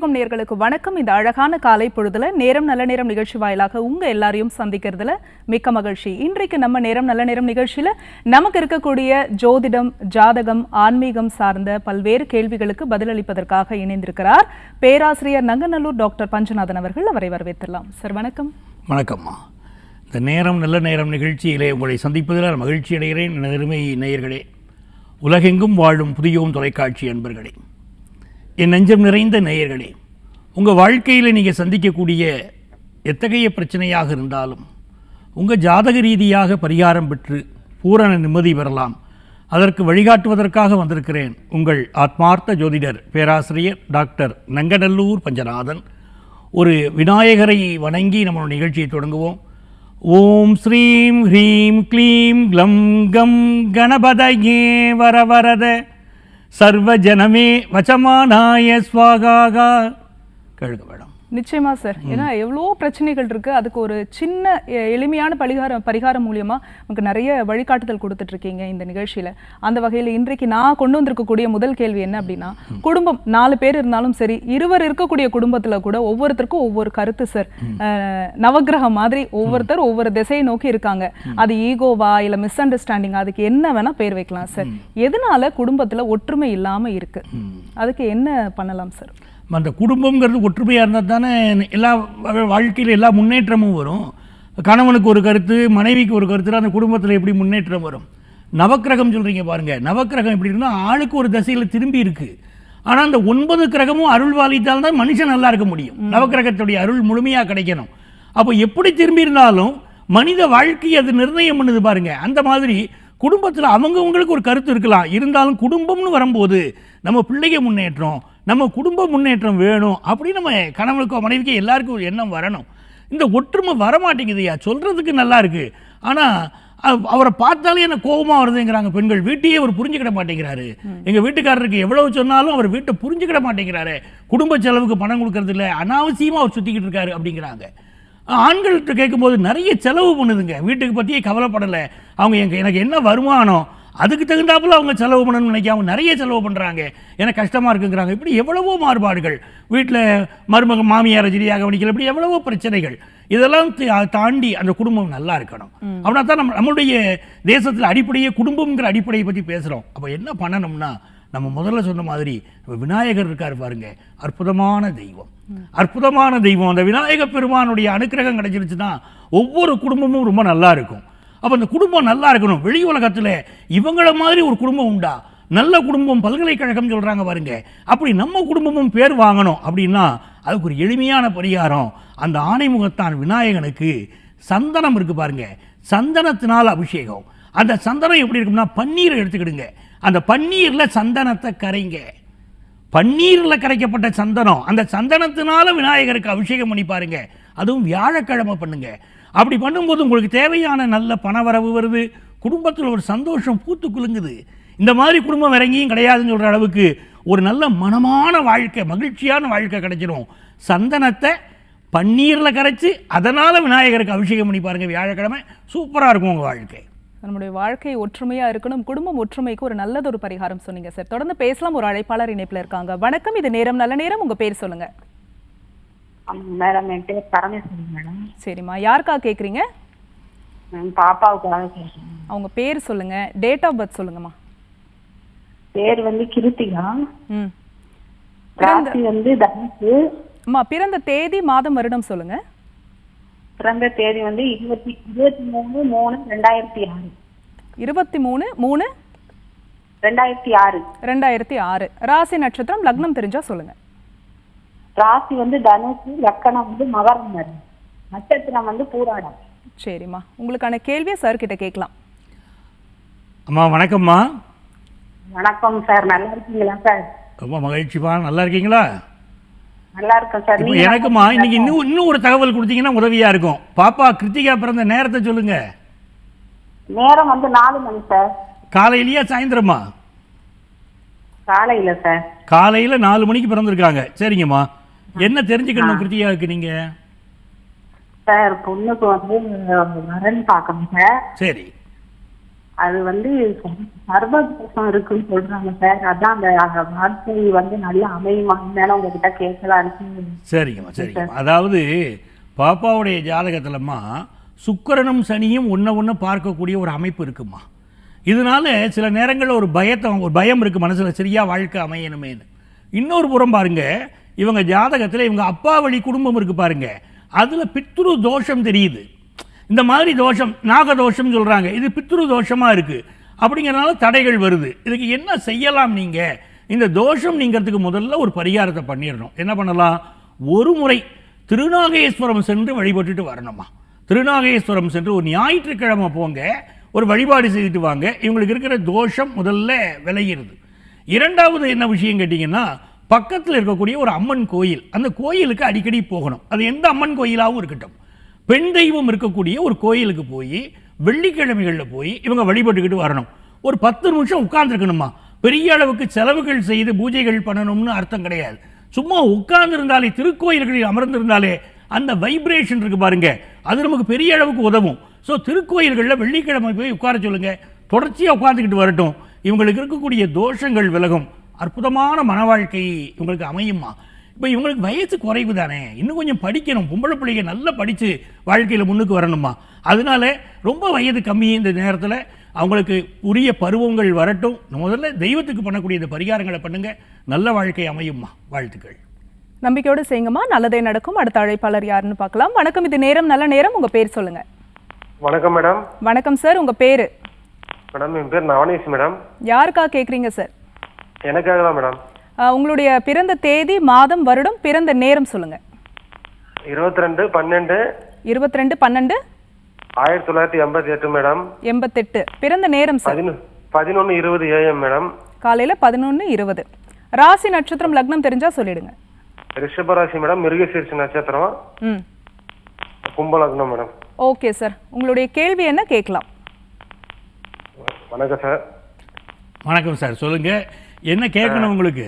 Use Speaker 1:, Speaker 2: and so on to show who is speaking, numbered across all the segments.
Speaker 1: புதியுகம் நேர்களுக்கு வணக்கம். இந்த அழகான காலை பொழுதுல நேரம் நல்ல நேரம் நிகழ்ச்சி வாயிலாக உங்க எல்லாரையும் சந்திக்கிறதுல மிக்க மகிழ்ச்சி. இன்றைக்கு நம்ம நேரம் நல்ல நேரம் நிகழ்ச்சியில நமக்கு இருக்கக்கூடிய ஜோதிடம் ஜாதகம் ஆன்மீகம் சார்ந்த பல்வேறு கேள்விகளுக்கு பதிலளிப்பதற்காக இணைந்திருக்கிறார் பேராசிரியர் நங்கநல்லூர் டாக்டர் பஞ்சநாதன் அவர்கள். அவரை வரவேற்றலாம் சார் வணக்கம்.
Speaker 2: வணக்கம்மா. இந்த நேரம் நல்ல நேரம் நிகழ்ச்சியிலே உங்களை சந்திப்பதில் மகிழ்ச்சி அடைகிறேன். என் நேயர்களே உலகெங்கும் வாழும் புதியோம் தொலைக்காட்சி அன்பர்களே என் நெஞ்சம் நிறைந்த நேயர்களே உங்கள் வாழ்க்கையில் நீங்கள் சந்திக்கக்கூடிய எத்தகைய பிரச்சனையாக இருந்தாலும் உங்கள் ஜாதக ரீதியாக பரிகாரம் பெற்று பூரண நிம்மதி பெறலாம். அதற்கு வழிகாட்டுவதற்காக வந்திருக்கிறேன் உங்கள் ஆத்மார்த்த ஜோதிடர் பேராசிரியர் டாக்டர் நங்கநல்லூர் பஞ்சநாதன். ஒரு விநாயகரை வணங்கி நம்மளோட நிகழ்ச்சியை தொடங்குவோம். ஓம் ஸ்ரீம் ஹ்ரீம் க்ளீம் க்ளம் கம் கணபதயே வரவரத. சர்வஜனமே வச்சமானாய ஸ்வாகாகா கேளுங்க வேணும்
Speaker 1: நிச்சயமா சார். ஏன்னா எவ்வளோ பிரச்சனைகள் இருக்கு. அதுக்கு ஒரு சின்ன எளிமையான பரிகாரம் பரிகாரம் மூலியமா நமக்கு நிறைய வழிகாட்டுதல் கொடுத்துட்டு இருக்கீங்க இந்த நிகழ்ச்சியில. அந்த வகையில் இன்றைக்கு நான் கொண்டு வந்திருக்கக்கூடிய முதல் கேள்வி என்ன அப்படின்னா குடும்பம் நாலு பேர் இருந்தாலும் சரி இருவர் இருக்கக்கூடிய குடும்பத்துல கூட ஒவ்வொருத்தருக்கும் ஒவ்வொரு கருத்து சார். அஹ், நவக்கிரகம் மாதிரி ஒவ்வொருத்தர் ஒவ்வொரு திசையை நோக்கி இருக்காங்க. அது ஈகோவா இல்ல மிஸ் அண்டர்ஸ்டாண்டிங் அதுக்கு என்ன வேணா பேர் வைக்கலாம் சார். எதனால குடும்பத்துல ஒற்றுமை இல்லாம இருக்கு? அதுக்கு என்ன பண்ணலாம் சார்?
Speaker 2: அந்த குடும்பங்கிறது ஒற்றுமையாக இருந்தால் தானே எல்லா வாழ்க்கையில் எல்லா முன்னேற்றமும் வரும். கணவனுக்கு ஒரு கருத்து மனைவிக்கு ஒரு கருத்து அந்த குடும்பத்தில் எப்படி முன்னேற்றம் வரும்? நவக்கிரகம் சொல்கிறீங்க பாருங்க. நவக்கிரகம் எப்படி இருந்தால் ஆளுக்கு ஒரு திசையில் திரும்பி இருக்கு. ஆனால் அந்த ஒன்பது கிரகமும் அருள் வாலித்தால் தான் மனுஷன் நல்லா இருக்க முடியும். நவக்கிரகத்துடைய அருள் முழுமையாக கிடைக்கணும். அப்போ எப்படி திரும்பி இருந்தாலும் மனித வாழ்க்கையை அது நிர்ணயம் பண்ணுது பாருங்க. அந்த மாதிரி குடும்பத்தில் அவங்கவங்களுக்கு ஒரு கருத்து இருக்கலாம். இருந்தாலும் குடும்பம்னு வரும்போது நம்ம பிள்ளைங்க முன்னேற்றம் நம்ம குடும்ப முன்னேற்றம் வேணும் அப்படி நம்ம கணவனுக்கோ மனைவிக்கோ எல்லாருக்கும் ஒரு எண்ணம் வரணும். இந்த ஒற்றுமை வரமாட்டேங்குதுயா சொல்கிறதுக்கு நல்லா இருக்கு. ஆனால் அவரை பார்த்தாலே என்ன கோபமா வருதுங்கிறாங்க பெண்கள். வீட்டையே அவர் புரிஞ்சுக்கிட மாட்டேங்கிறாரு. எங்கள் வீட்டுக்காரருக்கு எவ்வளவு சொன்னாலும் அவர் வீட்டை புரிஞ்சுக்கிட மாட்டேங்கிறாரு. குடும்ப செலவுக்கு பணம் கொடுக்கறது இல்லை அனாவசியமாக அவர் சுற்றிக்கிட்டு இருக்காரு அப்படிங்கிறாங்க. ஆண்கள்கிட்ட கேட்கும்போது நிறைய செலவு பண்ணுதுங்க. வீட்டுக்கு பற்றியே கவலைப்படலை. அவங்க எங்க எனக்கு என்ன வருமானம்? அதுக்கு தகுந்தாப்புல அவங்க செலவு பண்ணணும்னு நினைக்காம நிறைய செலவு பண்ணுறாங்க எனக்கு கஷ்டமாக இருக்குங்கிறாங்க. இப்படி எவ்வளவோ மாறுபாடுகள். வீட்டில் மருமக மாமியார் ரீதியாக கவனிக்கல இப்படி எவ்வளவோ பிரச்சனைகள். இதெல்லாம் தாண்டி அந்த குடும்பம் நல்லா இருக்கணும். அப்படின்னா தான் நம்ம நம்மளுடைய தேசத்தில் அடிப்படையே குடும்பம்ங்கிற அடிப்படையை பற்றி பேசுகிறோம் அப்போ என்ன பண்ணணும்னா நம்ம முதல்ல சொன்ன மாதிரி விநாயகர் இருக்கார் பாருங்க. அற்புதமான தெய்வம். அற்புதமான தெய்வம். அந்த விநாயக பெருமானுடைய அனுக்கிரகம் கிடைச்சிருச்சுன்னா ஒவ்வொரு குடும்பமும் ரொம்ப நல்லா இருக்கும். அப்போ அந்த குடும்பம் நல்லா இருக்கணும். வெளி உலகத்தில் இவங்கள மாதிரி ஒரு குடும்பம் உண்டா? நல்ல குடும்பம் பல்கலைக்கழகம் சொல்கிறாங்க பாருங்க. அப்படி நம்ம குடும்பமும் பேர் வாங்கணும் அப்படின்னா அதுக்கு ஒரு எளிமையான பரிகாரம். அந்த ஆணைமுகத்தான் விநாயகனுக்கு சந்தனம் இருக்குது பாருங்க. சந்தனத்தினால் அபிஷேகம். அந்த சந்தனம் எப்படி இருக்கும்னா பன்னீரை எடுத்துக்கிடுங்க. அந்த பன்னீரில் சந்தனத்தை கரைங்க. பன்னீரில் கரைக்கப்பட்ட சந்தனம் அந்த சந்தனத்தினால விநாயகருக்கு அபிஷேகம் பண்ணி பாருங்க. அதுவும் வியாழக்கிழமை பண்ணுங்க. அப்படி பண்ணும்போது உங்களுக்கு தேவையான நல்ல பணவரவு வருது. குடும்பத்தில் ஒரு சந்தோஷம் பூத்து குலுங்குது. இந்த மாதிரி குடும்பம் இறங்கியும் கிடையாதுன்னு சொல்கிற அளவுக்கு ஒரு நல்ல மனமான வாழ்க்கை மகிழ்ச்சியான வாழ்க்கை கிடைச்சிடும் சந்தனத்தை பன்னீரில் கரைச்சி அதனால் விநாயகருக்கு அபிஷேகம் பண்ணி பாருங்கள் வியாழக்கிழமை சூப்பராக இருக்கும் உங்கள் வாழ்க்கை.
Speaker 1: நம்முடைய வாழ்க்கை ஒற்றுமையா இருக்கணும் குடும்பம் ஒற்றுமைக்கு ஒரு நல்லதொரு பரிகாரம் சொன்னீங்க சார். தொடர்ந்து பேசலாம் ஒரு அழைப்பாளர் இணைப்புல இருக்காங்க. வணக்கம் இது நேரம் நல்ல நேரம். உங்க பேர் சொல்லுங்க.
Speaker 3: மேடம் என் பேர் பரமேஸ்வரி மேடம்.
Speaker 1: சரிம்மா யாருக்கா கேக்குறீங்க?
Speaker 3: பாப்பாவுக்காக கேட்குறேன்
Speaker 1: அவங்க பேர் சொல்லுங்க டேட் ஆஃப் பர்த் சொல்லுங்கம்மா.
Speaker 3: பேர் வந்து கிருத்திகா.
Speaker 1: ம்.
Speaker 3: வந்து தனுசு.
Speaker 1: அம்மா பிறந்த தேதி மாதம் வருடம் சொல்லுங்க.
Speaker 3: பிறந்த தேதி வந்து இருபத்தி இருபத்தி மூணு மூணு ரெண்டாயிரத்தி ஆறு.
Speaker 1: இருபத்தி மூணு மூணு?
Speaker 3: ரெண்டாயிரத்தி ஆறு.
Speaker 1: ரெண்டாயிரத்தி ஆறு. ராசி நட்சத்திரம் லக்னம் தெரிஞ்சா சொல்லுங்க.
Speaker 3: ராசி வந்து தனுசு லக்கணம் வந்து மகரம் நட்சத்திரம் வந்து பூராடம்.
Speaker 1: சரிம்மா. உங்களுக்கான கேள்வியை சார் கிட்ட கேட்கலாம்.
Speaker 2: அம்மா வணக்கம்மா.
Speaker 3: வணக்கம் சார் நல்லா இருக்கீங்களா சார்
Speaker 2: ரொம்ப மகிழ்ச்சிப்பா நல்லா இருக்கீங்களா?
Speaker 3: நல்லா சார்.
Speaker 2: எனக்குமா இன்னைக்கு இன்னும் இன்னும் ஒரு தகவல் கொடுத்தீங்கன்னா உதவியா இருக்கும். பாப்பா கிருத்திகா பிறந்த நேரத்தை சொல்லுங்க.
Speaker 3: நேரம் வந்து நாலு மணி சார்.
Speaker 2: காலையிலயா சாயந்தரமா?
Speaker 3: காலையில சார்.
Speaker 2: காலையில நாலு மணிக்கு பிறந்திருக்காங்க. சரிங்கம்மா. என்ன தெரிஞ்சுக்கணும் கிருத்திகாவுக்கு நீங்க?
Speaker 3: சார் பொண்ணுக்கு வந்து வரன் பார்க்கணும் சார்.
Speaker 2: சரி.
Speaker 3: அது வந்து சர்வதோஷம் இருக்குன்னு சொல்றாங்க சார். அதான் அந்த அந்த வார்த்தை வந்து நல்லா அமையுமா? மேல உங்ககிட்ட கேட்கலான்னு
Speaker 2: சரிங்கம்மா சரிங்கம்மா. அதாவது பாப்பாவுடைய ஜாதகத்திலம்மா சுக்கிரனும் சனியும் ஒன்றை ஒன்று பார்க்கக்கூடிய ஒரு அமைப்பு இருக்குமா இதனால சில நேரங்களில் ஒரு பயத்தை ஒரு பயம் இருக்குது மனசில். சரியா வாழ்க்கை அமையணுமேனு இன்னொரு புறம் பாருங்க இவங்க ஜாதகத்தில் இவங்க அப்பா வழி குடும்பம் இருக்கு பாருங்க. அதில் பித்ரு தோஷம் தெரியுது. இந்த மாதிரி தோஷம் நாகதோஷம் சொல்கிறாங்க இது பித்ரு தோஷமாக இருக்குது அப்படிங்கிறனால தடைகள் வருது. இதுக்கு என்ன செய்யலாம் நீங்கள் இந்த தோஷம் நீங்கிறதுக்கு முதல்ல ஒரு பரிகாரத்தை பண்ணிடணும். என்ன பண்ணலாம்? ஒரு முறை திருநாகேஸ்வரம் சென்று வழிபட்டுட்டு வரணுமா? திருநாகேஸ்வரம் சென்று ஒரு ஞாயிற்றுக்கிழமை போங்க. ஒரு வழிபாடு செய்துட்டு வாங்க. இவங்களுக்கு இருக்கிற தோஷம் முதல்ல விளையிறது. இரண்டாவது என்ன விஷயம் கேட்டிங்கன்னா பக்கத்தில் இருக்கக்கூடிய ஒரு அம்மன் கோயில். அந்த கோயிலுக்கு அடிக்கடி போகணும். அது எந்த அம்மன் கோயிலாகவும் இருக்கட்டும். பெண் தெய்வம் இருக்கக்கூடிய ஒரு கோயிலுக்கு போய் வெள்ளிக்கிழமைகளில் போய் இவங்க வழிபட்டுக்கிட்டு வரணும். ஒரு பத்து நிமிஷம் உட்கார்ந்துருக்கணுமா பெரிய அளவுக்கு செலவுகள் செய்து பூஜைகள் பண்ணணும்னு அர்த்தம் கிடையாது. சும்மா உட்கார்ந்துருந்தாலே திருக்கோயில்களில் அமர்ந்திருந்தாலே அந்த வைப்ரேஷன் இருக்கு பாருங்க. அது நமக்கு பெரிய அளவுக்கு உதவும். ஸோ திருக்கோயில்களில் வெள்ளிக்கிழமை போய் உட்கார சொல்லுங்க. தொடர்ச்சியாக உட்கார்ந்துக்கிட்டு வரட்டும். இவங்களுக்கு இருக்கக்கூடிய தோஷங்கள் விலகும். அற்புதமான மன வாழ்க்கை இவங்களுக்கு அமையுமா இப்போ இவங்களுக்கு வயசு குறைவு தானே. இன்னும் கொஞ்சம் படிக்கணும். பொம்பளை பிள்ளைங்க நல்லா படித்து வாழ்க்கையில் முன்னுக்கு வரணுமா? அதனால ரொம்ப வயது கம்மி இந்த நேரத்தில். அவங்களுக்கு உரிய பருவங்கள் வரட்டும். முதல்ல தெய்வத்துக்கு பண்ணக்கூடிய இந்த பரிகாரங்களை பண்ணுங்க. நல்ல வாழ்க்கை அமையுமா வாழ்த்துக்கள்.
Speaker 1: நம்பிக்கையோடு செய்யுங்கம்மா. நல்லதே நடக்கும். அடுத்த அழைப்பாளர் யாருன்னு பார்க்கலாம். வணக்கம். இது நேரம். நல்ல நேரம். உங்க பேர் சொல்லுங்க.
Speaker 4: வணக்கம் மேடம்.
Speaker 1: வணக்கம் சார். உங்க பேரு?
Speaker 4: மேடம் என் பேர் நவனீஷ் மேடம்.
Speaker 1: யாருக்கா கேக்குறீங்க சார்?
Speaker 4: எனக்காக தான் மேடம்?
Speaker 1: உங்களுடைய பிறந்த தேதி மாதம் வருடம் பிறந்த நேரம் சொல்லுங்க.
Speaker 4: இருபத்தி ரெண்டு பன்னெண்டு.
Speaker 1: இருபத்தி ரெண்டு பன்னெண்டு.
Speaker 4: ஆயிரத்தி தொள்ளாயிரத்தி எண்பத்தி எட்டு மேடம்.
Speaker 1: எண்பத்தெட்டு. பிறந்த நேரம் சார்.
Speaker 4: பதினொ பதினொன்று இருபது ஏஎம் மேடம்.
Speaker 1: காலையில பதினொன்னு இருபது. ராசி நட்சத்திரம் லக்னம் தெரிஞ்சா சொல்லிடுங்க.
Speaker 4: ரிஷபராசி மேடம். மிருகசீர்ஷ நட்சத்திரம்.
Speaker 1: ம்.
Speaker 4: கும்பலக்னம் மேடம்.
Speaker 1: Okay sir. உங்களுடைய கேள்வி என்ன? கேட்கலாம்.
Speaker 4: வணக்கம் சார்.
Speaker 2: வணக்கம் சார். சொல்லுங்க. என்ன கேட்கணும் உங்களுக்கு?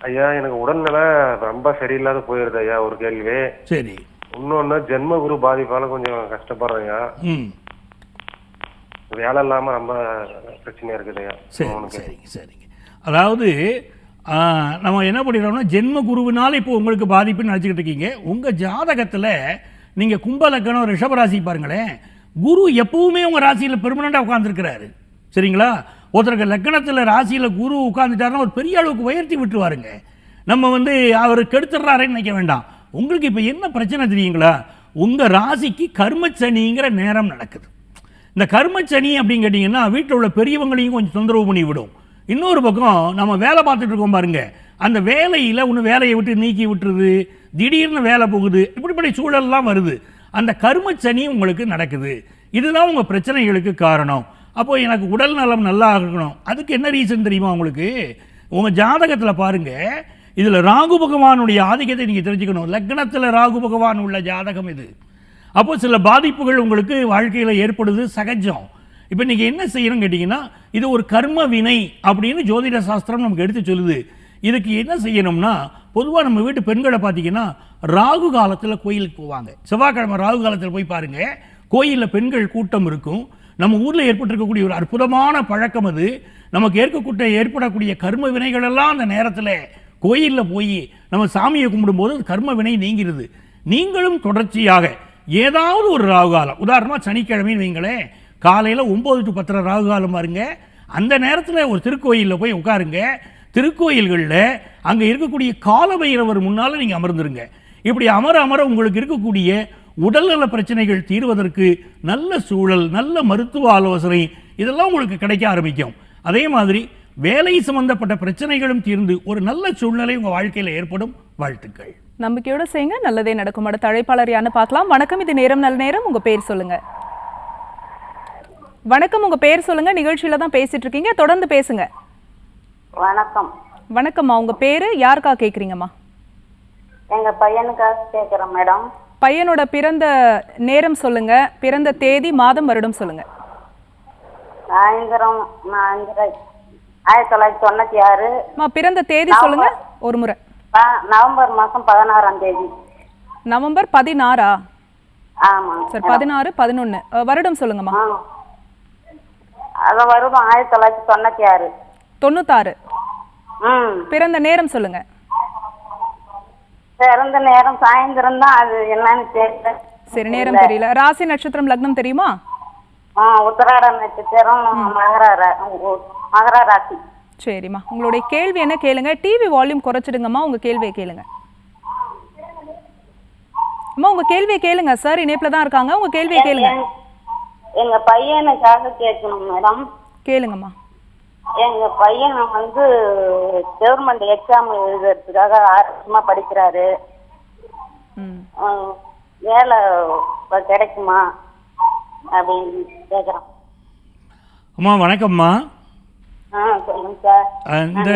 Speaker 4: ஐயா எனக்கு உடல்நிலை ரொம்ப சரியில்லாத போயிருது ஐயா ஒரு கேள்வி.
Speaker 2: சரி.
Speaker 4: இன்னொன்று ஜென்ம குரு பாதிப்பால கொஞ்சம்
Speaker 2: ம்.
Speaker 4: வேலை இல்லாமல் ரொம்ப பிரச்சனையா இருக்குது ஐயா.
Speaker 2: சரி சரிங்க சரிங்க. அதாவது நம்ம என்ன பண்ணிடுறோம்னா ஜென்ம குருவினால இப்போ உங்களுக்கு பாதிப்புன்னு நினச்சிக்கிட்டு இருக்கீங்க. உங்கள் ஜாதகத்தில் நீங்கள் கும்பலக்கணம் ரிஷபராசி பாருங்களேன். குரு எப்பவுமே உங்கள் ராசியில் பெர்மனெண்ட்டாக உட்காந்துருக்கிறாரு சரிங்களா? ஒருத்தருக்கு லக்கணத்தில் ராசியில் குரு உட்காந்துட்டாருன்னா ஒரு பெரிய அளவுக்கு உயர்த்தி விட்டுருவாருங்க. நம்ம வந்து அவர் கெடுத்துடுறாருன்னு நினைக்க வேண்டாம். உங்களுக்கு இப்போ என்ன பிரச்சனை தெரியுங்களா? உங்கள் ராசிக்கு கர்மச்சனிங்கிற நேரம் நடக்குது. இந்த கர்மச்சனி அப்படின்னு கேட்டிங்கன்னா வீட்டில் உள்ள பெரியவங்களையும் கொஞ்சம் தொந்தரவு பண்ணி விடும். இன்னொரு பக்கம் நம்ம வேலை பார்த்துட்டு இருக்கோம் பாருங்க. அந்த வேலையில் ஒன்று வேலையை விட்டு நீக்கி விட்டுருது. திடீர்னு வேலை போகுது. இப்படிப்பட்ட சூழல்லாம் வருது. அந்த கர்மச்சனி உங்களுக்கு நடக்குது. இதுதான் உங்கள் பிரச்சனைகளுக்கு காரணம். அப்போது எனக்கு உடல் நலம் நல்லா இருக்கணும். அதுக்கு என்ன ரீசன் தெரியுமா உங்களுக்கு? உங்கள் ஜாதகத்தில் பாருங்கள் இதில் ராகு பகவானுடைய ஆதிக்கத்தை நீங்கள் தெரிஞ்சுக்கணும். லக்னத்தில் ராகு பகவான் உள்ள ஜாதகம் இது. அப்போ சில பாதிப்புகள் உங்களுக்கு வாழ்க்கையில் ஏற்படுது சகஜம். இப்போ நீங்கள் என்ன செய்யணும்னு கேட்டிங்கன்னா இது ஒரு கர்ம வினை அப்படின்னு ஜோதிட சாஸ்திரம் நமக்கு எடுத்து சொல்லுது. இதுக்கு என்ன செய்யணும்னா பொதுவாக நம்ம வீட்டு பெண்களை பார்த்தீங்கன்னா ராகு காலத்தில் கோயிலுக்கு போவாங்க. செவ்வாய்க்கிழமை ராகு காலத்தில் போய் பாருங்கள் கோயிலில் பெண்கள் கூட்டம் இருக்கும். நம்ம ஊரில் ஏற்பட்டிருக்கக்கூடிய ஒரு அற்புதமான பழக்கம் அது. நமக்கு ஏற்கக்கூட்ட ஏற்படக்கூடிய கர்ம வினைகளெல்லாம் அந்த நேரத்தில் கோயிலில் போய் நம்ம சாமியை கும்பிடும்போது அது கர்ம வினை நீங்கிறது நீங்களும் தொடர்ச்சியாக ஏதாவது ஒரு ராகு காலம் உதாரணமாக சனிக்கிழமைன்னு வைங்களேன் காலையில் ஒம்பது டு பத்தரை ராகு காலம் பாருங்க. அந்த நேரத்தில் ஒரு திருக்கோயிலில் போய் உட்காருங்க. திருக்கோயில்களில் அங்கே இருக்கக்கூடிய காலபைரவர் முன்னால் நீங்கள் அமர்ந்துருங்க. இப்படி அமர அமர உங்களுக்கு இருக்கக்கூடிய உடல்நல பிரச்சனைகள் தீர்வதற்கு நல்ல சூழல் நல்ல மருத்துவ ஆலோசனை இதெல்லாம் உங்களுக்கு கிடைக்க ஆரம்பிக்கும். அதே மாதிரி வேலை சம்பந்தப்பட்ட பிரச்சனைகளும் தீர்ந்து ஒரு நல்ல சூழ்நிலை உங்கள் வாழ்க்கையில் ஏற்படும். வாழ்த்துக்கள்.
Speaker 1: நம்பிக்கையோட செய்யுங்க. நல்லதே நடக்கும். அடுத்த அழைப்பாளர் யாருன்னு பார்க்கலாம். வணக்கம். இது நேரம் நல்ல நேரம். உங்க பேர் சொல்லுங்க. வணக்கம். உங்க பேர் சொல்லுங்க. நிகழ்ச்சியில தான் பேசிட்டு இருக்கீங்க. தொடர்ந்து பேசுங்க.
Speaker 3: வணக்கம்.
Speaker 1: வணக்கம்மா. உங்க பேரு? யாருக்கா கேக்குறீங்கம்மா?
Speaker 3: எங்க பையனுக்காக கேக்குறேன் மேடம்.
Speaker 1: பையனோட பிறந்த நேரம் சொல்லுங்க. பிறந்த தேதி மாதம் வருடம் சொல்லுங்க.
Speaker 3: சாயந்தரம் ஆயிரத்தி தொள்ளாயிரத்தி தொண்ணூத்தி ஆறு.
Speaker 1: அம்மா பிறந்த தேதி சொல்லுங்க. ஒரு முறை.
Speaker 3: நவம்பர் மாசம் பதினாறாம் தேதி.
Speaker 1: நவம்பர் பதினாறா?
Speaker 3: ஆமா.
Speaker 1: சார் பதினாறு பதினொன்னு. வருடம் சொல்லுங்கம்மா.
Speaker 5: அது வருடம் ஆயிரத்தி தொள்ளாயிரத்தி தொண்ணூத்தி ஆறு.
Speaker 1: தொண்ணூத்தாறு. பிறந்த நேரம் சொல்லுங்க.
Speaker 5: பிறந்த நேரம் சாயந்தரம் தான் அது என்னன்னு தெரியல
Speaker 1: சரி நேரம் தெரியல. ராசி நட்சத்திரம் லக்னம் தெரியுமா?
Speaker 5: ஆ உத்தராட நட்சத்திரம் மகர ராசி.
Speaker 1: சரிம்மா. உங்களுடைய கேள்வி என்ன கேளுங்க. டிவி வால்யூம் குறைச்சிடுங்கம்மா. உங்க கேள்வியை கேளுங்க. அம்மா உங்க கேள்வியை கேளுங்க. சார் இணைப்புல தான் இருக்காங்க. உங்க கேள்வியை கேளுங்க.
Speaker 5: எங்க- எங்க பையனுக்காக கேட்கணும் மேடம்
Speaker 1: கேளுங்கம்மா.
Speaker 5: எங்க பையன் வந்து கவர்மெண்ட் எக்ஸாம் எழுதுறதுக்காக ஆறு வருஷமா படிக்கிறாரு வேலை கிடைக்குமா? அப்படின்னு கேக்குறோம்
Speaker 2: அம்மா வணக்கம்மா. இந்த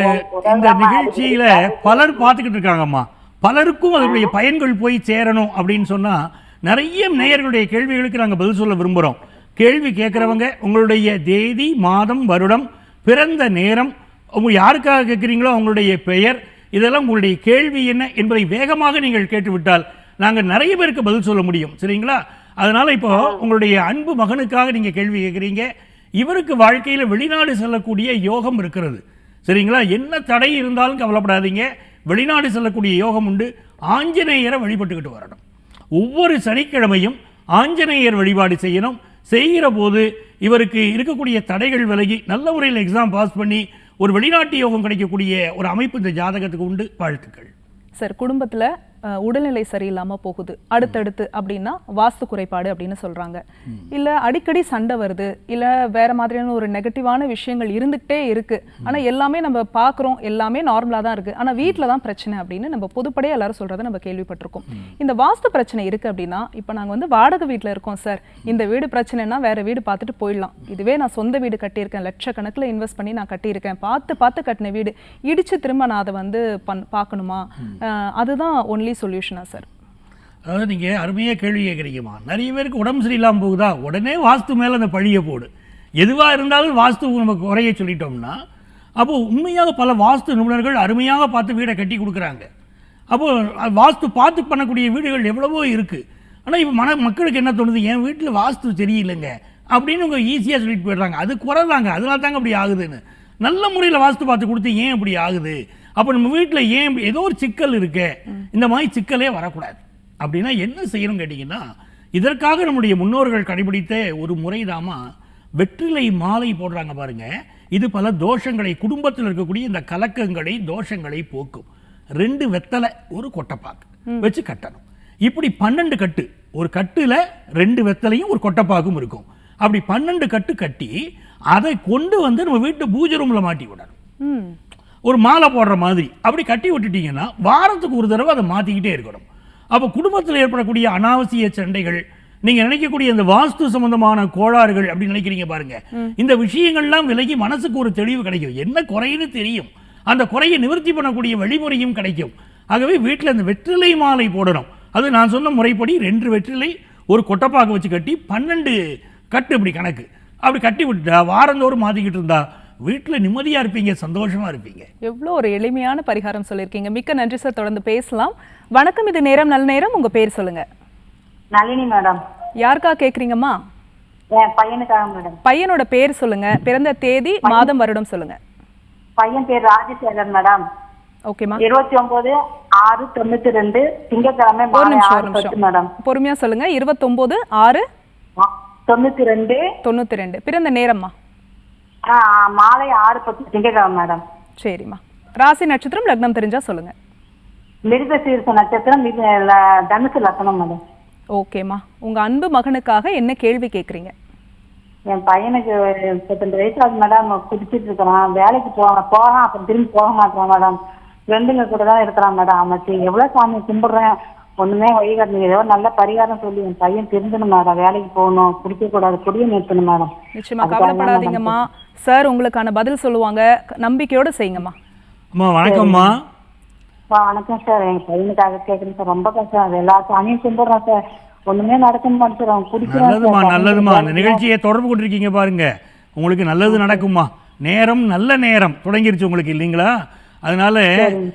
Speaker 2: இந்த நிகழ்ச்சியில பலர் பார்த்துக்கிட்டு இருக்காங்கம்மா. பலருக்கும் அதனுடைய பயன்கள் போய் சேரணும் அப்படின்னு சொன்னா நிறைய நேயர்களுடைய கேள்விகளுக்கு நாங்கள் பதில் சொல்ல விரும்புகிறோம் கேள்வி கேட்குறவங்க உங்களுடைய தேதி மாதம் வருடம் பிறந்த நேரம் உங்க யாருக்காக கேட்குறீங்களோ அவங்களுடைய பெயர் இதெல்லாம் உங்களுடைய கேள்வி என்ன என்பதை வேகமாக நீங்கள் கேட்டுவிட்டால் நாங்கள் நிறைய பேருக்கு பதில் சொல்ல முடியும். சரிங்களா? அதனால இப்போ உங்களுடைய அன்பு மகனுக்காக நீங்க கேள்வி கேட்குறீங்க. இவருக்கு வாழ்க்கையில் வெளிநாடு செல்லக்கூடிய யோகம் இருக்கிறது. சரிங்களா? என்ன தடை இருந்தாலும் கவலைப்படாதீங்க. வெளிநாடு செல்லக்கூடிய யோகம் உண்டு. ஆஞ்சநேயரை வழிபட்டுக்கிட்டு வரணும். ஒவ்வொரு சனிக்கிழமையும் ஆஞ்சநேயர் வழிபாடு செய்யணும். செய்கிற போது இவருக்கு இருக்கக்கூடிய தடைகள் விலகி நல்ல முறையில் எக்ஸாம் பாஸ் பண்ணி ஒரு வெளிநாட்டு யோகம் கிடைக்கக்கூடிய ஒரு அமைப்பு இந்த ஜாதகத்துக்கு உண்டு வாழ்த்துக்கள்.
Speaker 1: சார் குடும்பத்தில் உடல்நிலை சரியில்லாம போகுது. அடுத்தடுத்து அப்படின்னா வாஸ்து குறைபாடு அப்படின்னு சொல்றாங்க. இல்ல அடிக்கடி சண்டை வருது. இல்ல வேற மாதிரியான ஒரு நெகட்டிவான விஷயங்கள் இருந்துகிட்டே இருக்கு. ஆனா எல்லாமே நம்ம பாக்குறோம். எல்லாமே நார்மலா தான் இருக்கு. ஆனா வீட்ல தான் பிரச்சனை அப்படின்னு நம்ம பொதுப்படையா எல்லாரும் சொல்றதை நம்ம கேள்விப்பட்டிருக்கோம். இந்த வாஸ்து பிரச்சனை இருக்கு அப்படின்னா இப்ப நாங்க வந்து வாடகை வீட்ல இருக்கோம் சார். இந்த வீடு பிரச்சனைனா வேற வீடு பார்த்துட்டு போயிடலாம். இதுவே நான் சொந்த வீடு கட்டியிருக்கேன். லட்சக்கணக்கில் இன்வெஸ்ட் பண்ணி நான் கட்டியிருக்கேன். பார்த்து பார்த்து கட்டின வீடு. இடிச்சு திரும்ப நான் அதை வந்து பண் பார்க்கணுமா? அதுதான் ஒன்லி சொல்யூஷனா சார்
Speaker 2: அதாவது நீங்கள் அருமையாக கேள்வி கேட்குறீங்கம்மா நிறைய பேருக்கு உடம்பு சரியில்லாமல் போகுதா? உடனே வாஸ்து மேலே அந்த பழியை போடு. எதுவாக இருந்தாலும் வாஸ்து நம்ம குறைய சொல்லிட்டோம்னா அப்போது உண்மையாக பல வாஸ்து நிபுணர்கள் அருமையாக பார்த்து வீடை கட்டி கொடுக்குறாங்க. அப்போது வாஸ்து பார்த்து பண்ணக்கூடிய வீடுகள் எவ்வளவோ இருக்குது ஆனால் இப்போ மன மக்களுக்கு என்ன தோணுது? என் வீட்டில் வாஸ்து சரியில்லைங்க. அப்படின்னு அவங்க ஈஸியாக சொல்லிட்டு போயிடுறாங்க. அது குறைதாங்க. அதனால தாங்க அப்படி ஆகுதுன்னு. நல்ல முறையில் வாஸ்து பார்த்து கொடுத்து ஏன் இப்படி ஆகுது? அப்போ நம்ம வீட்டில் ஏன் ஏதோ ஒரு சிக்கல் இருக்கே. இந்த மாதிரி சிக்கலே வரக்கூடாது. அப்படின்னா என்ன செய்யணும் கேட்டிங்கன்னா இதற்காக நம்முடைய முன்னோர்கள் கடைபிடித்த ஒரு முறைதாமா வெற்றிலை மாலை போடுறாங்க பாருங்க. இது பல தோஷங்களை குடும்பத்தில் இருக்கக்கூடிய இந்த கலக்கங்களை தோஷங்களை போக்கும். ரெண்டு வெத்தலை ஒரு கொட்டைப்பாக்கு வச்சு கட்டணும். இப்படி பன்னெண்டு கட்டு ஒரு கட்டுல ரெண்டு வெத்தலையும் ஒரு கொட்டைப்பாக்கும் இருக்கும். அப்படி பன்னெண்டு கட்டு கட்டி அதை கொண்டு வந்து நம்ம வீட்டு பூஜை ரூம்ல மாட்டி விடணும். ஒரு மாலை போடுற மாதிரி. அப்படி கட்டி விட்டுட்டீங்கன்னா வாரத்துக்கு ஒரு தடவை அதை மாற்றிக்கிட்டே இருக்கணும். அப்போ குடும்பத்தில் ஏற்படக்கூடிய அனாவசிய சண்டைகள் நீங்க நினைக்கக்கூடிய இந்த வாஸ்து சம்பந்தமான கோளாறுகள் அப்படி நினைக்கிறீங்க பாருங்க. இந்த விஷயங்கள்லாம் விலகி மனசுக்கு ஒரு தெளிவு கிடைக்கும். என்ன குறைன்னு தெரியும். அந்த குறையை நிவர்த்தி பண்ணக்கூடிய வழிமுறையும் கிடைக்கும். ஆகவே வீட்டில் இந்த வெற்றிலை மாலை போடணும். அது நான் சொன்ன முறைப்படி ரெண்டு வெற்றிலை ஒரு கொட்டைப்பாக்கு வச்சு கட்டி பன்னெண்டு கட்டு இப்படி கணக்கு. அப்படி கட்டி விட்டுட்டா வாரந்தோறும் மாற்றிக்கிட்டு இருந்தா வீட்டில் நிம்மதியா இருப்பீங்க சந்தோஷமா இருப்பீங்க.
Speaker 1: எவ்வளோ ஒரு எளிமையான பரிகாரம் சொல்லியிருக்கீங்க. மிக்க நன்றி சார் தொடர்ந்து பேசலாம். வணக்கம் இது நேரம் நல்ல நேரம். உங்க பேர் சொல்லுங்க.
Speaker 3: நளினி மேடம்.
Speaker 1: யாருக்கா கேக்குறீங்கம்மா?
Speaker 3: என் பையனுக்காக மேடம்.
Speaker 1: பையனோட பேர் சொல்லுங்க. பிறந்த தேதி மாதம் வருடம் சொல்லுங்க.
Speaker 3: பையன் பேர் ராஜசேகர் மேடம்.
Speaker 1: ஓகேம்மா.
Speaker 3: இருபத்தி ஒன்பது ஆறு தொண்ணூத்தி ரெண்டு திங்கட்கிழமை
Speaker 1: ஒரு நிமிஷம் ஒரு நிமிஷம்.
Speaker 3: மேடம்.
Speaker 1: பொறுமையா சொல்லுங்க. இருபத்தொன்பது ஆறு
Speaker 3: தொண்ணூத்தி ரெண்டு
Speaker 1: தொண்ணூத்தி ரெண்டு பிறந்த நேரம்மா.
Speaker 3: மாலை ஆறு பத்து திங்கட்கிழமை மேடம்.
Speaker 1: சரிம்மா. ராசி நட்சத்திரம் லக்னம் தெரிஞ்சா சொல்லுங்க.
Speaker 3: மிருக சீர்ச நட்சத்திரம் தனுசு லக்கணம் மேடம்.
Speaker 1: ஓகேம்மா. உங்க அன்பு மகனுக்காக என்ன கேள்வி கேக்குறீங்க?
Speaker 3: என் பையனுக்கு முப்பத்தெண்டு வயசு ஆகுது மேடம். குடிச்சிட்டு இருக்கிறான். வேலைக்கு போவான். போகிறான் அப்புறம் திரும்பி போக மாட்டான் மேடம். ஃப்ரெண்டுங்க கூட தான் இருக்கிறான் மேடம். அவனுக்கு எவ்வளவு சாமி கும்பிடுறேன்? ஒண்ணுமே வழிகாட்டுங்க ஏதோ நல்ல பரிகாரம் சொல்லி என் பையன் திருந்தணும் மேடம். வேலைக்கு போகணும் குடிக்க கூடாது குடிய நிறுத்தணும் மேடம்.
Speaker 1: நிச்சயமா கவலைப்படாதீங்கம்மா. சார் உங்களுக்கான பதில் சொல்லுவாங்க. நம்பிக்கையோட செய்யுங்கம்மா.
Speaker 2: அம்மா வணக்கம்மா.
Speaker 3: வணக்கம் சார் என் பையனுக்காக கேட்குறேன் சார் ரொம்ப கஷ்டம். அது எல்லா சாமியும் கும்பிடுறான் சார் ஒண்ணுமே நடக்க மாட்டேன் அவன் குடிக்கிறான்
Speaker 2: நல்லதுமா
Speaker 3: சார்.
Speaker 2: நல்லதுமா இந்த நிகழ்ச்சியை தொடர்பு கொண்டிருக்கீங்க பாருங்க. உங்களுக்கு நல்லது நடக்குமா நேரம் நல்ல நேரம். தொடங்கிருச்சு உங்களுக்கு இல்லைங்களா? அதனால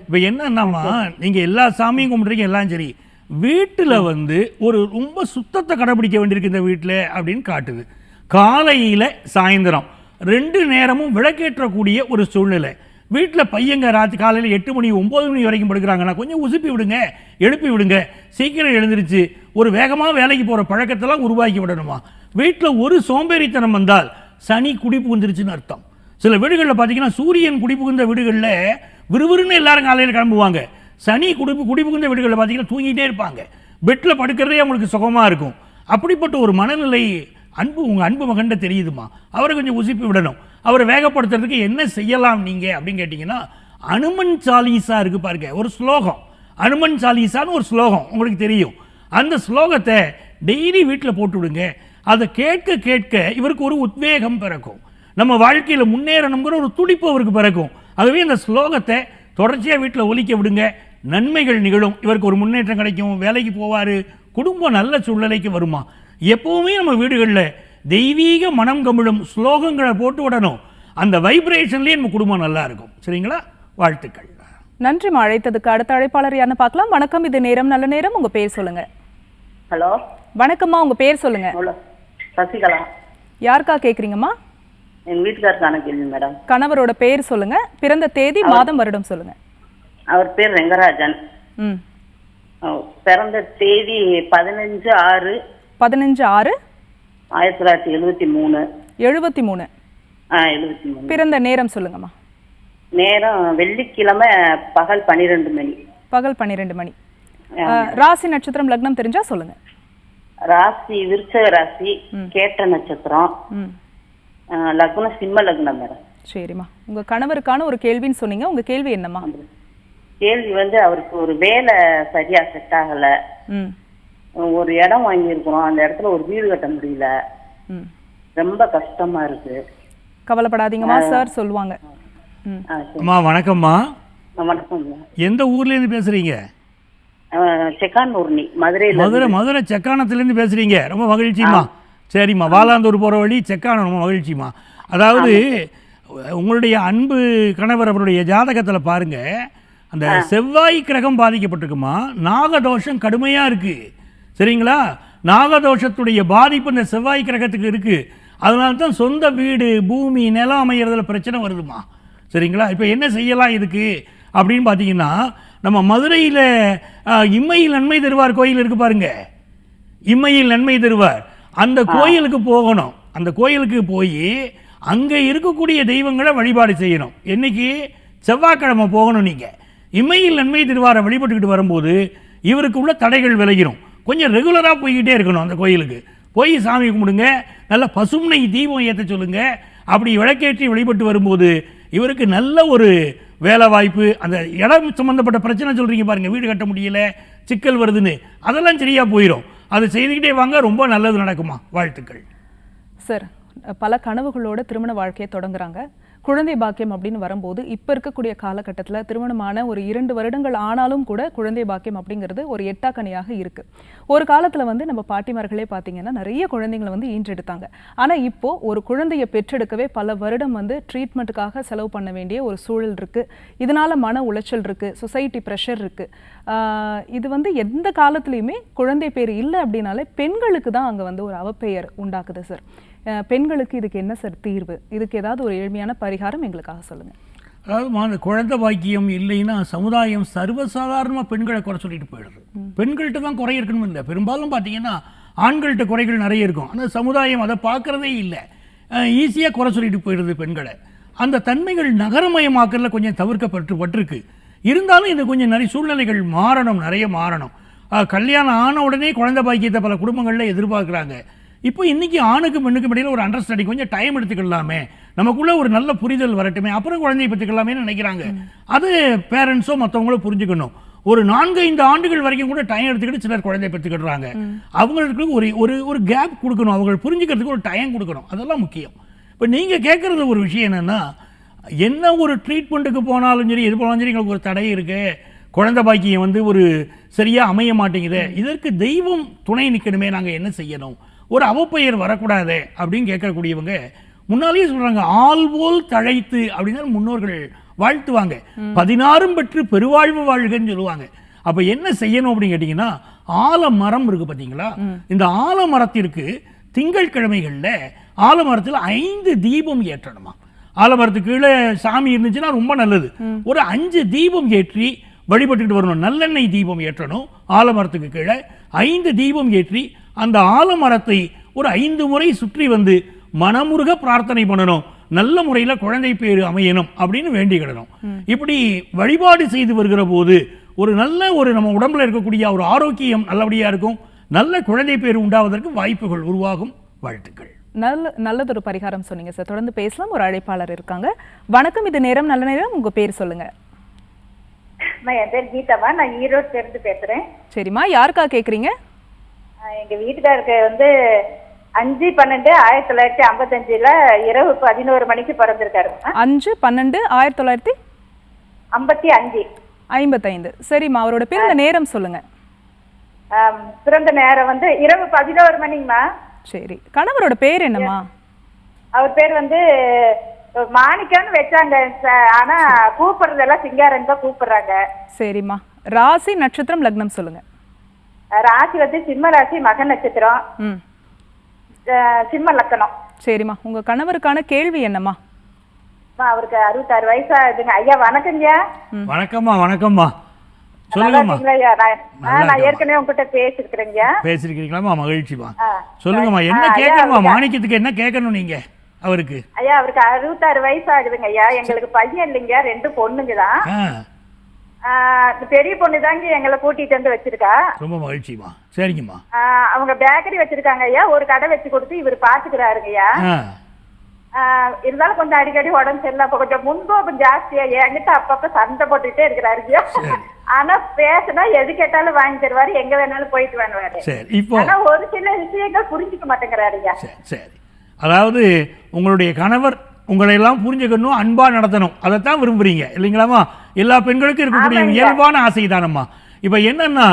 Speaker 2: இப்போ என்னன்னாமா நீங்க எல்லா சாமியும் கும்பிட்றீங்க எல்லாம் சரி. வீட்டுல வந்து ஒரு ரொம்ப சுத்தத்தை கடைபிடிக்க வேண்டியிருக்கு இந்த வீட்டில் அப்படின்னு காட்டுது. காலையில சாயந்தரம். ரெண்டு நேரமும் விளக்கேற்றக்கூடிய ஒரு சூழ்நிலை. வீட்டில் பையங்க ராத்து காலையில் எட்டு மணி ஒம்பது மணி வரைக்கும் படுக்கிறாங்கன்னா கொஞ்சம் உசுப்பி விடுங்க எழுப்பி விடுங்க. சீக்கிரம் எழுந்திருச்சு ஒரு வேகமாக வேலைக்கு போகிற பழக்கத்தெல்லாம் உருவாக்கி விடணுமா? வீட்டில் ஒரு சோம்பேறித்தனம் வந்தால் சனி குடி புகுந்துருச்சுன்னு அர்த்தம். சில வீடுகளில் பார்த்தீங்கன்னா சூரியன் குடி புகுந்த வீடுகளில் விறுவிறுன்னு எல்லாரும் காலையில் கிளம்புவாங்க. சனி குடிப்பு குடி புகுந்த வீடுகளில் பார்த்தீங்கன்னா தூங்கிட்டே இருப்பாங்க. பெட்டில் படுக்கிறதே அவங்களுக்கு சுகமாக இருக்கும். அப்படிப்பட்ட ஒரு மனநிலை அன்பு உங்கள் அன்பு மகன்கிட்ட தெரியுதுமா? அவரை கொஞ்சம் உசுப்பி விடணும். அவரை வேகப்படுத்துறதுக்கு என்ன செய்யலாம் நீங்கள் அப்படின்னு கேட்டிங்கன்னா அனுமன் சாலீசா இருக்கு பாருங்க ஒரு ஸ்லோகம். அனுமன் சாலீசான்னு ஒரு ஸ்லோகம் உங்களுக்கு தெரியும். அந்த ஸ்லோகத்தை டெய்லி வீட்டில் போட்டு விடுங்க அதை கேட்க கேட்க இவருக்கு ஒரு உத்வேகம் பிறக்கும். நம்ம வாழ்க்கையில் முன்னேறணுங்கிற ஒரு துடிப்பு அவருக்கு பிறக்கும். ஆகவே இந்த ஸ்லோகத்தை தொடர்ச்சியாக வீட்டில் ஒலிக்க விடுங்க. நன்மைகள் நிகழும். இவருக்கு ஒரு முன்னேற்றம் கிடைக்கும். வேலைக்கு போவார். குடும்பம் நல்ல சூழ்நிலைக்கு வருமா? எப்பவுமே நம்ம வீடுகளில் தெய்வீக மனம் கமிழும் ஸ்லோகங்களை போட்டு விடணும். அந்த வைப்ரேஷன்லேயே நம்ம குடும்பம் நல்லா இருக்கும். சரிங்களா? வாழ்த்துக்கள்.
Speaker 1: நன்றிம்மா அழைத்ததுக்கு அடுத்த அழைப்பாளர் யாருன்னு பார்க்கலாம். வணக்கம் இது நேரம் நல்ல நேரம். உங்க பேர் சொல்லுங்க.
Speaker 5: ஹலோ?
Speaker 1: வணக்கம்மா உங்க பேர் சொல்லுங்க.
Speaker 5: சசிகலா.
Speaker 1: யாருக்கா கேக்குறீங்கம்மா?
Speaker 5: எங்க வீட்டுக்காருக்கான கேள்வி மேடம்.
Speaker 1: கணவரோட பேர் சொல்லுங்க. பிறந்த தேதி மாதம் வருடம் சொல்லுங்க.
Speaker 5: அவர் பேர் ரெங்கராஜன்.
Speaker 1: ம்.
Speaker 5: பிறந்த தேதி பதினஞ்சு ஆறு
Speaker 1: பதினஞ்சு ஆறு
Speaker 5: ஆயிரத்தி தொள்ளாயிரத்தி எழுபத்தி மூணு.
Speaker 1: எழுபத்தி மூணு.
Speaker 5: எழுபத்தி மூணு.
Speaker 1: பிறந்த நேரம் சொல்லுங்கம்மா.
Speaker 5: நேரம் வெள்ளிக்கிழமை பகல் பன்னிரெண்டு மணி.
Speaker 1: பகல் பன்னிரெண்டு மணி. ராசி நட்சத்திரம் லக்னம் தெரிஞ்சா சொல்லுங்க.
Speaker 5: ராசி விருச்சக ராசி கேட்ட நட்சத்திரம். லக்னம் சிம்ம லக்னம் மேடம்
Speaker 1: சரிம்மா. உங்க கணவருக்கான ஒரு கேள்வின்னு சொன்னீங்க. உங்க கேள்வி என்னம்மா?
Speaker 5: கேள்வி வந்து அவருக்கு ஒரு வேலை சரியா செட் ஆகல.
Speaker 1: ம்.
Speaker 5: ஒரு இடம் வாங்கியிருக்கிறோம். அந்த இடத்துல ஒரு வீடு கட்ட முடியல.
Speaker 1: ம்.
Speaker 5: ரொம்ப கஷ்டமா இருக்கு.
Speaker 1: கவலைப்படாதீங்கம்மா சார் சொல்லுவாங்க. ம்.
Speaker 5: ஆ, சரி.
Speaker 2: அம்மா வணக்கம்மா.
Speaker 5: வணக்கம்.
Speaker 2: எந்த ஊர்லேருந்து பேசுகிறீங்க
Speaker 5: செக்கானூர்னி மதுரையில
Speaker 2: மதுரை மதுரை செக்கானத்துலேருந்து பேசுகிறீங்க ரொம்ப மகிழ்ச்சிம்மா. சரிம்மா வாலாந்தூர் போகிற வழி செக்கானம் ரொம்ப மகிழ்ச்சிம்மா. அதாவது உங்களுடைய அன்பு கணவர் அவருடைய ஜாதகத்தில் பாருங்க. அந்த செவ்வாய் கிரகம் பாதிக்கப்பட்டிருக்குமா? நாகதோஷம் கடுமையாக இருக்குது சரிங்களா? நாகதோஷத்துடைய பாதிப்பு இந்த செவ்வாய் கிரகத்துக்கு இருக்குது அதனால தான் சொந்த வீடு பூமி நிலம் அமையறதுல பிரச்சனை வருதுமா? சரிங்களா? இப்போ என்ன செய்யலாம் இதுக்கு? அப்படின்னு பார்த்தீங்கன்னா நம்ம மதுரையில் இம்மையில் நன்மை தருவார் கோயில் இருக்கு பாருங்க. இம்மையில் நன்மை தருவார். அந்த கோயிலுக்கு போகணும். அந்த கோயிலுக்கு போய் அங்கே இருக்கக்கூடிய தெய்வங்களை வழிபாடு செய்யணும். என்னைக்கு? செவ்வாய்க்கிழமை போகணும் நீங்கள் இம்மையில் நன்மை திருவாரம் வழிபட்டுக்கிட்டு வரும்போது இவருக்கு உள்ள தடைகள் விலகிடும் கொஞ்சம் ரெகுலராக போய்கிட்டே இருக்கணும் அந்த கோயிலுக்கு. போய் சாமி கும்பிடுங்க நல்ல பசுமனை தீபம் ஏற்ற சொல்லுங்க அப்படி விளக்கேற்றி வழிபட்டு வரும்போது இவருக்கு நல்ல ஒரு வேலை வாய்ப்பு அந்த இடம் சம்மந்தப்பட்ட பிரச்சனை சொல்கிறீங்க பாருங்கள் வீடு கட்ட முடியல சிக்கல் வருதுன்னு அதெல்லாம் சரியாக போயிடும் அதை செய்துக்கிட்டே வாங்க ரொம்ப நல்லது நடக்குமா? வாழ்த்துக்கள்.
Speaker 1: சார் பல கனவுகளோட திருமண வாழ்க்கையை தொடங்குறாங்க. குழந்தை பாக்கியம் அப்படின்னு வரும்போது இப்போ இருக்கக்கூடிய காலகட்டத்தில் திருமணமான ஒரு இரண்டு வருடங்கள் ஆனாலும் கூட குழந்தை பாக்கியம் அப்படிங்கிறது ஒரு எட்டாக்கணியாக இருக்கு. ஒரு காலத்தில் வந்து நம்ம பாட்டிமார்களே பார்த்தீங்கன்னா நிறைய குழந்தைங்களை வந்து ஈன்றெடுத்தாங்க. ஆனால் இப்போ ஒரு குழந்தையை பெற்றெடுக்கவே பல வருடம் வந்து ட்ரீட்மெண்ட்டுக்காக செலவு பண்ண வேண்டிய ஒரு சூழல் இருக்கு. இதனால மன உளைச்சல் இருக்கு சொசைட்டி ப்ரெஷர் இருக்கு. இது வந்து எந்த காலத்துலையுமே குழந்தை பேர் இல்லை அப்படின்னாலே பெண்களுக்கு தான் அங்கே வந்து ஒரு அவப்பெயர் உண்டாக்குது சார். பெண்களுக்கு இதுக்கு என்ன சார் தீர்வு? இதுக்கு ஏதாவது ஒரு எளிமையான பரிகாரம் எங்களுக்காக சொல்லுங்க.
Speaker 2: அதாவது குழந்தை பாக்கியம் இல்லைன்னா சமுதாயம் சர்வசாதாரணமாக பெண்களை குறை சொல்லிட்டு போயிடுது. பெண்கள்கிட்ட தான் குறை இருக்கணும் இல்லை. பெரும்பாலும் பார்த்தீங்கன்னா ஆண்கள்கிட்ட குறைகள் நிறைய இருக்கும். ஆனால் சமுதாயம் அதை பார்க்குறதே இல்லை. ஈஸியாக குறை சொல்லிட்டு போயிடுது பெண்களை. அந்த தன்மைகள் நகரமயமாக்கல கொஞ்சம் தவிர்க்கப்பட்டு பட்டிருக்கு. இருந்தாலும் இது கொஞ்சம் நிறைய சூழ்நிலைகள் மாறணும் நிறைய மாறணும். கல்யாணம் ஆன உடனே குழந்தை பாக்கியத்தை பல குடும்பங்களில் எதிர்பார்க்குறாங்க. இப்போ இன்றைக்கி ஆணுக்கும் பெண்ணுக்கும் இடையில ஒரு அண்டர்ஸ்டாண்டிங் கொஞ்சம் டைம் எடுத்துக்கலாமே. நமக்குள்ளே ஒரு நல்ல புரிதல் வரட்டுமே. அப்புறம் குழந்தையை பெற்றுக்கலாமேன்னு நினைக்கிறாங்க. அது பேரண்ட்ஸோ மற்றவங்களோ புரிஞ்சுக்கணும். ஒரு நான்கு ஐந்து ஆண்டுகள் வரைக்கும் கூட டைம் எடுத்துக்கிட்டு சிலர் குழந்தைய பெற்றுக்கிடுறாங்க. அவங்களுக்கு ஒரு ஒரு ஒரு கேப் கொடுக்கணும். அவங்க புரிஞ்சுக்கிறதுக்கு ஒரு டைம் கொடுக்கணும். அதெல்லாம் முக்கியம். இப்போ நீங்கள் கேட்குறது ஒரு விஷயம் என்னென்னா என்ன ஒரு ட்ரீட்மெண்ட்டுக்கு போனாலும் சரி எது போனாலும் சரி எங்களுக்கு ஒரு தடை இருக்குது குழந்தை பாக்கியம் வந்து ஒரு சரியாக அமைய மாட்டேங்குது. இதற்கு தெய்வம் துணை நிற்கணுமே நாங்கள் என்ன செய்யணும்? ஒரு அவப்பெயர் வரக்கூடாது அப்படின்னு கேட்கக்கூடியவங்க முன்னாலேயே சொல்றாங்க ஆள் போல் தழைத்து அப்படின்னு முன்னோர்கள் வாழ்த்துவாங்க. பதினாறும் பெற்று பெருவாழ்வு வாழ்கன்னு சொல்லுவாங்க. அப்ப என்ன செய்யணும் அப்படின்னு கேட்டீங்கன்னா ஆலமரம் இருக்கு பாத்தீங்களா? இந்த ஆலமரத்திற்கு திங்கள் கிழமைகள்ல ஆலமரத்தில் ஐந்து தீபம் ஏற்றணுமா? ஆலமரத்துக்கு கீழே சாமி இருந்துச்சுன்னா ரொம்ப நல்லது. ஒரு அஞ்சு தீபம் ஏற்றி வழிபட்டுட்டு வரணும். நல்லெண்ணெய் தீபம் ஏற்றணும் ஆலமரத்துக்கு கீழே. ஐந்து தீபம் ஏற்றி அந்த ஆலமரத்தை ஒரு ஐந்து முறை சுற்றி வந்து மனமுருக பிரார்த்தனை பண்ணணும். நல்ல முறையில் குழந்தை பேரு அமையணும் அப்படின்னு வேண்டிக்கிடணும் இப்படி வழிபாடு செய்து வருகிற போது ஒரு நல்ல ஒரு நம்ம உடம்புல இருக்கக்கூடிய ஒரு ஆரோக்கியம் நல்லபடியா இருக்கும். நல்ல குழந்தை பேர் உண்டாவதற்கு வாய்ப்புகள் உருவாகும். வாழ்த்துக்கள்.
Speaker 1: நல்ல நல்லதொரு பரிகாரம் சொன்னீங்க சார். தொடர்ந்து பேசலாம். ஒரு அழைப்பாளர் இருக்காங்க. வணக்கம். இது நேரம் நல்ல நேரம். உங்க பேர் சொல்லுங்க.
Speaker 6: அம்மா, என் பேர் கீதாமா நான் ஈரோடு இருந்து பேசுறேன்.
Speaker 1: சரிம்மா. யாருக்கா கேக்குறீங்க?
Speaker 6: எங்க வீட்டுக்காருக்கு வந்து அஞ்சு பன்னெண்டு ஆயிரத்தி தொள்ளாயிரத்தி ஐம்பத்தஞ்சுல இரவு பதினோரு மணிக்கு பிறந்திருக்காருமா
Speaker 1: அஞ்சு பன்னெண்டு ஆயிரத்தி தொள்ளாயிரத்தி
Speaker 6: ஐம்பத்தி அஞ்சு.
Speaker 1: ஐம்பத்தைந்து. சரிம்மா அவரோட பிறந்த நேரம் சொல்லுங்க.
Speaker 6: பிறந்த நேரம் வந்து இரவு பதினோரு மணிங்கம்மா
Speaker 1: சரி கணவரோட பேர் என்னம்மா?
Speaker 6: அவர் பேர் வந்து மாணிக்கம்னு வச்சாங்க ஆனா கூப்பிடுறதெல்லாம் சிங்காரன் தான் கூப்பிடுறாங்க.
Speaker 1: சரிம்மா. ராசி நட்சத்திரம் லக்னம் சொல்லுங்க.
Speaker 6: ராசி வந்து சிம்ம ராசி மக நட்சத்திரம்.
Speaker 1: ம்.
Speaker 6: ஆஹ் சிம்ம லக்கணம்.
Speaker 1: சரிம்மா. உங்க கணவருக்கான கேள்வி என்னம்மா?
Speaker 6: அம்மா, அவருக்கு அறுபத்தாறு வயசாகுதுங்க ஐயா வணக்கங்கய்யா
Speaker 2: வணக்கம்மா வணக்கம்மா. சொல்லுங்கம்மா.
Speaker 6: நான். ஏற்கனவே உங்ககிட்ட பேசிருக்கிறேங்க
Speaker 2: மகிழ்ச்சிமா. சொல்லுங்கம்மா என்ன கேட்கணுமா
Speaker 6: அவருக்கு-
Speaker 2: மாணிக்கத்துக்கு என்ன கேட்கணும் நீங்க? அவருக்கு.
Speaker 6: ஐயா அவருக்கு அறுபத்தாறு வயசு ஆகுதுங்க ஐயா. எங்களுக்கு பையன் இல்லைங்க. ரெண்டு பொண்ணுங்க தான். பெரிய பொண்ணு தாங்க எங்களை கூட்டிட்டு வந்து வச்சிருக்கா.
Speaker 2: ரொம்ப மகிழ்ச்சிமா சரிங்கம்மா.
Speaker 6: அவங்க பேக்கரி வச்சிருக்காங்க ஐயா. ஒரு கடை வச்சு கொடுத்து இவர் பாத்துக்கிறாருங்க ஐயா. இருந்தாலும் கொஞ்சம் அடிக்கடி உடம்பு சரியில்லை. அப்ப கொஞ்சம் முன்கோபம் ஜாஸ்தியா என்கிட்ட அப்பப்ப சண்டை போட்டுட்டே இருக்கிறாரு ஐயா. ஆனா பேசுனா எது கேட்டாலும் வாங்கி தருவாரு. எங்க வேணாலும் போயிட்டு வேணுவாரு ஆனா ஒரு சில விஷயங்கள் புரிஞ்சுக்க மாட்டேங்கிறாரு ஐயா.
Speaker 2: சரி சரி. அதாவது உங்களுடைய கணவர் உங்களை எல்லாம் புரிஞ்சுக்கணும் அன்பா நடத்தணும். அதைத்தான் விரும்புறீங்க இல்லைங்களாமா எல்லா பெண்களுக்கும் இருக்கக்கூடிய. இயல்பான ஆசை தானம்மா இப்போ என்னன்னா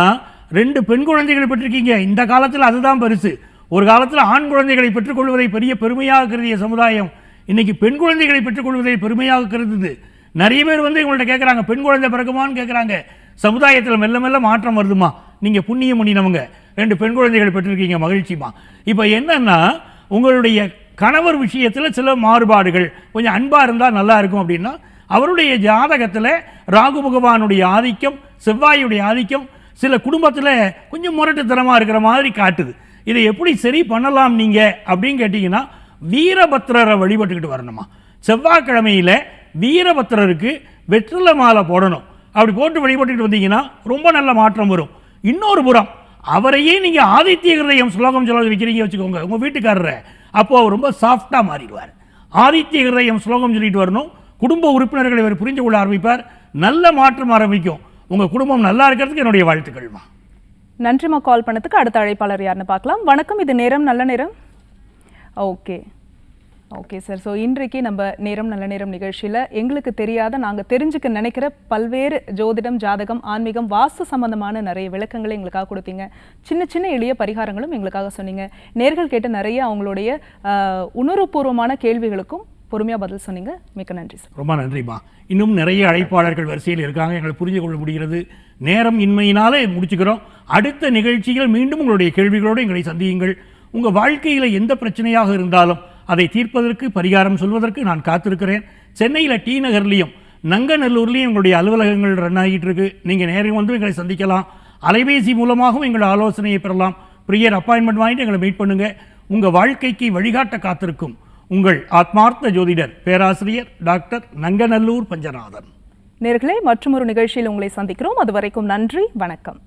Speaker 2: ரெண்டு பெண் குழந்தைகளை பெற்றிருக்கீங்க. இந்த காலத்தில் அதுதான் பெருசு. ஒரு காலத்தில் ஆண் குழந்தைகளை பெற்றுக்கொள்வதை பெரிய பெருமையாக கருதிய சமுதாயம் இன்னைக்கு பெண் குழந்தைகளை பெற்றுக்கொள்வதை பெருமையாக கருதுது. நிறைய பேர் வந்து உங்கள்ட்ட கேட்குறாங்க பெண் குழந்தை பிறக்குமான்னு கேட்குறாங்க சமுதாயத்தில் மெல்ல மெல்ல மாற்றம் வருதுமா நீங்கள் புண்ணியம் பண்ணினவங்க ரெண்டு பெண் குழந்தைகள் பெற்றிருக்கீங்க மகிழ்ச்சிமா இப்போ என்னன்னா உங்களுடைய கணவர் விஷயத்தில் சில மாறுபாடுகள். கொஞ்சம் அன்பாக இருந்தால் நல்லா இருக்கும் அப்படின்னா அவருடைய ஜாதகத்தில் ராகு பகவானுடைய ஆதிக்கம் செவ்வாயுடைய ஆதிக்கம் சில குடும்பத்தில் கொஞ்சம் முரட்டுத்தனமாக இருக்கிற மாதிரி காட்டுது. இதை எப்படி சரி பண்ணலாம் நீங்கள் அப்படின்னு கேட்டிங்கன்னா வீரபத்ரரை வழிபட்டுக்கிட்டு வரணுமா. செவ்வாய்க்கிழமையில் வீரபத்ரருக்கு வெற்றில மாலை போடணும். அப்படி போட்டு வழிபட்டுக்கிட்டு வந்தீங்கன்னா ரொம்ப நல்ல மாற்றம் வரும். இன்னொரு புறம் அவரையே நீங்கள் ஆதித்ய ஹிருதயம் ஸ்லோகம் சொல்ல வைக்கிறீங்க வச்சுக்கோங்க. உங்கள் வீட்டுக்காரரை. அப்போது அவர் ரொம்ப சாஃப்டாக மாறிடுவார். ஆதித்ய ஹிரதயம் ஸ்லோகம் சொல்லிட்டு வரணும். குடும்ப உறுப்பினர்களை இவர் புரிஞ்சு கொள்ள ஆரம்பிப்பார். நல்ல மாற்றம் ஆரம்பிக்கும். உங்கள் குடும்பம் நல்லா இருக்கிறதுக்கு என்னுடைய வாழ்த்துக்கள்மா.
Speaker 1: நன்றிம்மா கால் பண்ணதுக்கு அடுத்த அழைப்பாளர் யாருன்னு பார்க்கலாம். வணக்கம் இது நேரம் நல்ல நேரம். ஓகே. ஓகே சார் ஸோ இன்றைக்கு நம்ம நேரம் நல்ல நேரம் நிகழ்ச்சியில் எங்களுக்கு தெரியாத நாங்கள் தெரிஞ்சுக்க நினைக்கிற பல்வேறு ஜோதிடம் ஜாதகம் ஆன்மீகம் வாஸ்து சம்பந்தமான நிறைய விளக்கங்களை எங்களுக்காக கொடுத்தீங்க. சின்ன சின்ன எளிய பரிகாரங்களும் எங்களுக்காக சொன்னீங்க. நேர்கள் கேட்ட நிறைய அவங்களுடைய உணர்வுபூர்வமான கேள்விகளுக்கும் பொறுமையாக பதில் சொன்னீங்க. மிக்க நன்றி சார்
Speaker 2: ரொம்ப நன்றிம்மா இன்னும் நிறைய அழைப்பாளர்கள் வரிசையில் இருக்காங்க. எங்களை புரிந்து கொள்ள முடிகிறது. நேரம் இன்மையினாலே முடிச்சுக்கிறோம். அடுத்த நிகழ்ச்சியில் மீண்டும் உங்களுடைய கேள்விகளோடு எங்களை சந்தியுங்கள். உங்கள் வாழ்க்கையில் எந்த பிரச்சனையாக இருந்தாலும் அதை தீர்ப்பதற்கு பரிகாரம் சொல்வதற்கு நான் காத்திருக்கிறேன். சென்னையில் டி நகர்லேயும் நங்கநல்லூர்லேயும் எங்களுடைய அலுவலகங்கள் ரன் ஆகிட்டு இருக்கு நீங்கள் நேரம் வந்து எங்களை சந்திக்கலாம். அலைபேசி மூலமாகவும் எங்கள் ஆலோசனையை பெறலாம். ப்ரியர் அப்பாயின்மெண்ட் வாங்கிட்டு எங்களை மீட் பண்ணுங்க. உங்கள் வாழ்க்கைக்கு வழிகாட்ட காத்திருக்கும். உங்கள் ஆத்மார்த்த ஜோதிடர் பேராசிரியர் டாக்டர் நங்கநல்லூர் பஞ்சநாதன்.
Speaker 1: நேர்களே மற்றும் ஒரு நிகழ்ச்சியில் உங்களை சந்திக்கிறோம். அது வரைக்கும் நன்றி வணக்கம்.